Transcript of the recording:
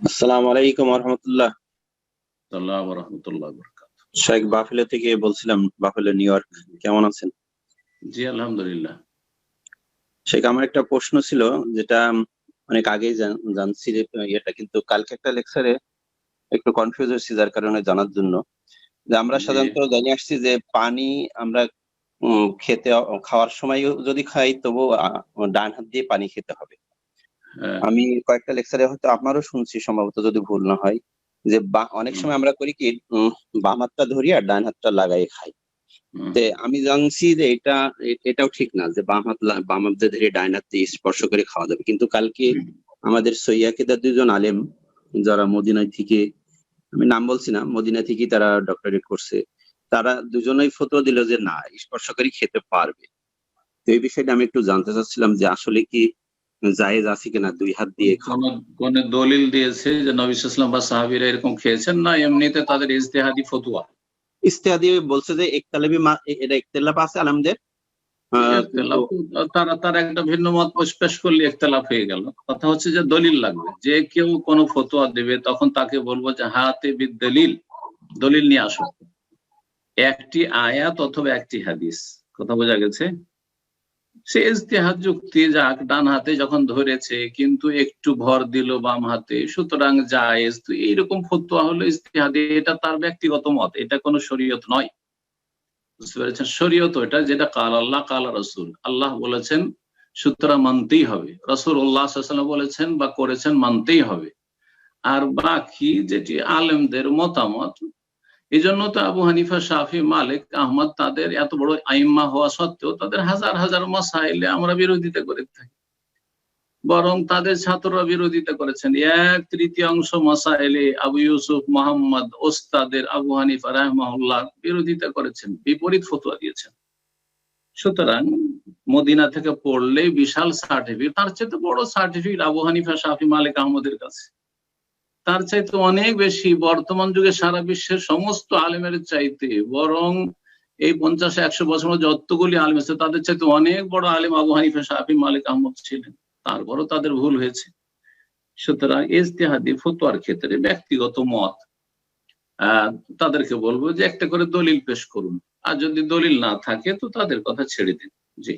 আসসালামু আলাইকুম রহমতুল্লাহ সাল্লাহ রহমতুল্লাহ শেখ বাফেলো থেকে বলছিলাম বাফেলো নিউ ইয়র্ক। কেমন আছেন? জি আলহামদুলিল্লাহ। শেখ আমার একটা প্রশ্ন ছিল যেটা অনেক আগেই জানছি যে এটা কিন্তু কালকে একটা লেকচারে একটু কনফিউজ হয়েছি যার কারণে জানার জন্য। যে আমরা সাধারণত জানি আসছি যে পানি আমরা খেতে খাওয়ার সময় যদি খাই তবু ডান হাত দিয়ে পানি খেতে হবে। আমি কয়েকটা লেকচারে হয়তো আপনারও শুনছি সম্ভবত যদি ভুল না হয় যে অনেক সময় আমরা করি কি বাম হাতটা ধরি আর ডান হাতটা লাগাই খাই। তে আমি জানছি যে এটা এটাও ঠিক না যে বাম হাত বাম হাত ধরে ডাইন হাত দিয়ে স্পর্শ করে খাওয়া যাবে। কিন্তু কালকে আমাদের সৈয়াকিদার দুজন আলেম যারা মদিনায় থেকে আমি নাম বলছি না মদিনা থেকেই তারা ডক্টরেট করছে তারা দুজনেই ফটো দিল যে না স্পর্শ করে খেতে পারবে। তো এই বিষয়টা আমি একটু জানতে চাচ্ছিলাম যে আসলে কি জায়েজ আছে কিনা দুই হাত দিয়ে কোন দলিল দিয়েছে যে নবী ইসলাম বা সাহাবিরা এরকম খেয়েছেন না এমনিতে তাদের ইজতেহাদি ফতুয়া। ইস্তেহাদি বলছে যে একতালাবি মা- এটা একতালাপ আছে আলমদের। তারা তারা একটা ভিন্ন মত পেশ করলে একতলাফ হয়ে গেল। কথা হচ্ছে যে দলিল লাগবে। যে কেউ কোনো ফতোয়া দেবে তখন তাকে বলব যে হাতে বিদ দলিল দলিল নিয়ে আসো। একটি আয়াত অথবা একটি হাদিস। কথা বোঝা গেছে? সে ইজতেহাদ যুক্তি যাক, ডান হাতে যখন ধরেছে, কিন্তু একটু ভর দিল বাম হাতে, সুতরাং জায়েজ। তো এইরকম ফতোয়া হলো ইজতেহাদি, এটা তার ব্যক্তিগত মত, এটা কোনো শরীয়ত নয়। বুঝতে পেরেছেন? শরীয়ত এটা যেটা কাল আল্লাহ, কাল রসুল। আল্লাহ বলেছেন, সুতরাং মানতেই হবে। রসুল উল্লাহ বলেছেন বা করেছেন, মানতেই হবে। আর বাকি যেটি আলেমদের মতামত এই জন্য তো আবু হানিফা, শাফি, মালিক, আহমদ তাদের এত বড় আইম্মা হওয়া সত্ত্বেও তাদের হাজার হাজার মাসাইলে আমরা বিরোধিতা করে থাকি। বরং তাদের ছাত্ররা বিরোধিতা করেছেন। এক তৃতীয়াংশ মাসাইলে আবু ইউসুফ, মোহাম্মদ, ওস্তাদের আবু হানিফা রাহমাহুল্লাহ বিরোধিতা করেছেন, বিপরীত ফতোয়া দিয়েছেন। সুতরাং মদিনা থেকে পড়লে বিশাল সার্টিফিকেট তার চাইতে বড় certificate Abu Hanifa, Shafi, Malik, আহমদের কাছে। তার চাইতে অনেক বেশি বর্তমান যুগে সারা বিশ্বের সমস্ত আলেমের চাইতে বরং এই পঞ্চাশ একশো বছর যতগুলি আলেম আছে, তাদের চাইতে অনেক বড় আলেম আবু হানিফা, শাফি, মালিক, আহমদ ছিলেন। তারপরও তাদের ভুল হয়েছে। সুতরাং ইজতেহাদি, ফতোয়ার ক্ষেত্রে ব্যক্তিগত মত তাদেরকে বলব যে একটা করে দলিল পেশ করুন। আর যদি দলিল না থাকে, তো তাদের কথা ছেড়ে দিন। জি।